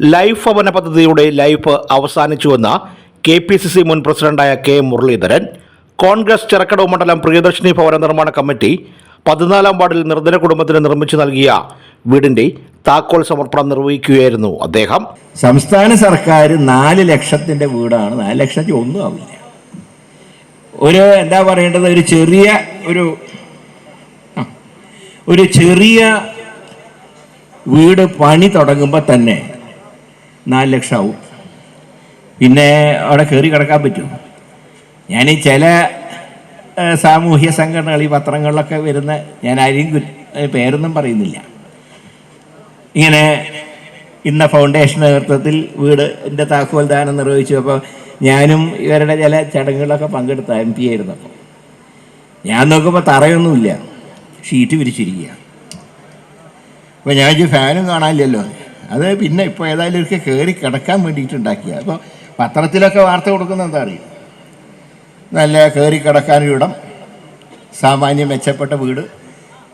Life ഭവന പദ്ധതിയുടെ life അവസാനിച്ചുവെന്ന് കെ പി സി സി മുൻ പ്രസിഡന്റായ കെ മുരളീധരൻ കോൺഗ്രസ് ചെറക്കടവ് മണ്ഡലം പ്രിയദർശിനി ഭവന നിർമ്മാണ കമ്മിറ്റി പതിനാലാം വാർഡിൽ നിർധന കുടുംബത്തിന് നിർമ്മിച്ചു നൽകിയ വീടിന്റെ താക്കോൽ സമർപ്പണം നിർവഹിക്കുകയായിരുന്നു അദ്ദേഹം. സംസ്ഥാന സർക്കാർ നാല് ലക്ഷത്തിന്റെ വീടാണ്. നാല് ലക്ഷത്തി ഒന്നും ആവില്ല. ഒരു എന്താ പറയേണ്ടത്? ഒരു ചെറിയ ഒരു ഒരു ചെറിയ വീട് പണി തുടങ്ങുമ്പോൾ തന്നെ നാല് ലക്ഷം ആവും പിന്നെ അവിടെ കയറി കിടക്കാൻ പറ്റും. ഞാൻ ചില സാമൂഹ്യ സംഘടനകൾ ഈ പത്രങ്ങളിലൊക്കെ വരുന്ന ഞാൻ ആരെയും പേരൊന്നും പറയുന്നില്ല. ഇങ്ങനെ ഇന്ന ഫൗണ്ടേഷൻ നേതൃത്വത്തിൽ വീട് എന്റെ താക്കോൽ ദാനം നിർവഹിച്ചു അപ്പോൾ ഞാനും ഇവരുടെ ചില ചടങ്ങുകളൊക്കെ പങ്കെടുത്ത എം പി ആയിരുന്നപ്പോൾ ഞാൻ നോക്കുമ്പോൾ തറയൊന്നുമില്ല. ഷീറ്റ് വിരിച്ചിരിക്കുക അപ്പോൾ ഞാൻ ഫാനും കാണാനില്ലല്ലോ. അത് പിന്നെ ഇപ്പോൾ ഏതായാലും ഒരിക്കൽ കയറി കിടക്കാൻ വേണ്ടിയിട്ട് ഉണ്ടാക്കിയ അപ്പോൾ പത്രത്തിലൊക്കെ വാർത്ത കൊടുക്കുന്ന എന്താ അറിയും? നല്ല കയറി കിടക്കാനൊരിടം സാമാന്യം മെച്ചപ്പെട്ട വീട്.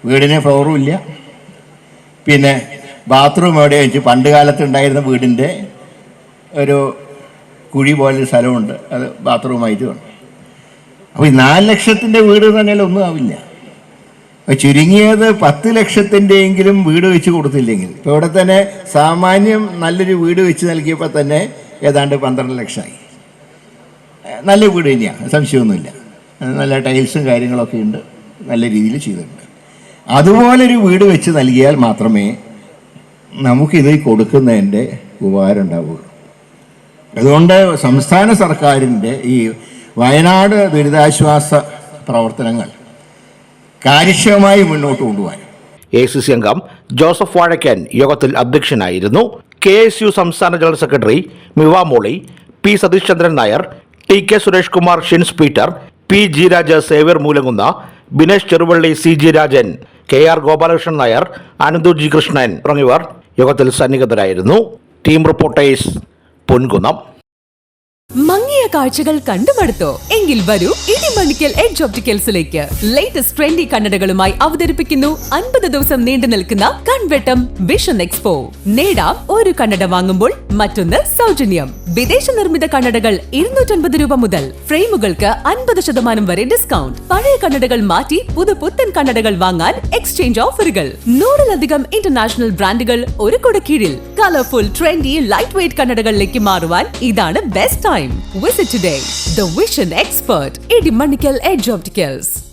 വീടിന് ഫ്ലോറും ഇല്ല. പിന്നെ ബാത്റൂം എവിടെ വെച്ച് പണ്ട് കാലത്ത് ഉണ്ടായിരുന്ന വീടിന്റെ ഒരു കുഴി പോലൊരു സ്ഥലമുണ്ട്. അത് ബാത്റൂമായിട്ട് വേണം അപ്പോൾ ഈ നാല് ലക്ഷത്തിന്റെ വീട് തന്നെ ഒന്നും ആവില്ല. ചുരുങ്ങിയത് പത്ത് ലക്ഷത്തിന്റെയെങ്കിലും വീട് വെച്ച് കൊടുത്തില്ലെങ്കിൽ. ഇപ്പോൾ ഇവിടെ തന്നെ സാമാന്യം നല്ലൊരു വീട് വെച്ച് നൽകിയപ്പോൾ തന്നെ ഏതാണ്ട് പന്ത്രണ്ട് ലക്ഷമായി. നല്ല വീട് തന്നെയാണ് സംശയമൊന്നുമില്ല. നല്ല ടൈൽസും കാര്യങ്ങളൊക്കെ ഉണ്ട് നല്ല രീതിയിൽ ചെയ്തിട്ടുണ്ട്. അതുപോലൊരു വീട് വെച്ച് നൽകിയാൽ മാത്രമേ നമുക്കിത് കൊടുക്കുന്നതിന്റെ ഉപകാരം ഉണ്ടാവുകയുള്ളൂ. അതുകൊണ്ട് സംസ്ഥാന സർക്കാരിന്റെ ഈ വയനാട് ദുരിതാശ്വാസ പ്രവർത്തനങ്ങൾ കാര്യക്ഷമമായി മുന്നോട്ട് കൊണ്ടുപോകാൻ. എ സി സി അംഗം ജോസഫ് വാഴയ്ക്കൻ യോഗത്തിൽ അധ്യക്ഷനായിരുന്നു. കെ എസ് യു സംസ്ഥാന general secretary മിവാമോളി P Satheesh Chandran Nair T K Suresh Kumar Shins Peter P G Raja Xavier മൂലകുന്ന Binesh Cheruvally C G Rajan K R Gopalakrishnan Nair Ananthu G Krishnan തുടങ്ങിയവർ യോഗത്തിൽ സന്നിഹിതരായിരുന്നു. Team reporters Ponkunnam. മങ്ങിയ കാഴ്ചകൾ കണ്ടുമടുത്തോ? എങ്കിൽ വരൂ. Idimanikkal edge ഓപ്റ്റിക്കൽസിലേക്ക് latest trendy കണ്ണടകളുമായി അവതരിപ്പിക്കുന്നു അൻപത് ദിവസം നീണ്ടു നിൽക്കുന്ന കൺവെട്ടം വിഷൻ എക്സ്പോ നേടാം ഒരു കണ്ണട വാങ്ങുമ്പോൾ മറ്റൊന്ന് സൗജന്യം. വിദേശ നിർമ്മിത കണ്ണടകൾ ഇരുന്നൂറ്റൻപത് രൂപ മുതൽ ഫ്രെയിമുകൾക്ക് അൻപത് ശതമാനം വരെ ഡിസ്കൗണ്ട് പഴയ കണ്ണടകൾ മാറ്റി പുതു പുത്തൻ കണ്ണടകൾ വാങ്ങാൻ എക്സ്ചേഞ്ച് ഓഫറുകൾ നൂറിലധികം ഇന്റർനാഷണൽ ബ്രാൻഡുകൾ ഒരു കുട കീഴിൽ. കളർഫുൾ ട്രെൻഡി ലൈറ്റ് വെയ്റ്റ് കണ്ണടകളിലേക്ക് മാറുവാൻ ഇതാണ് best time visit today The Vision Expert, Edimanickel Edge Opticals.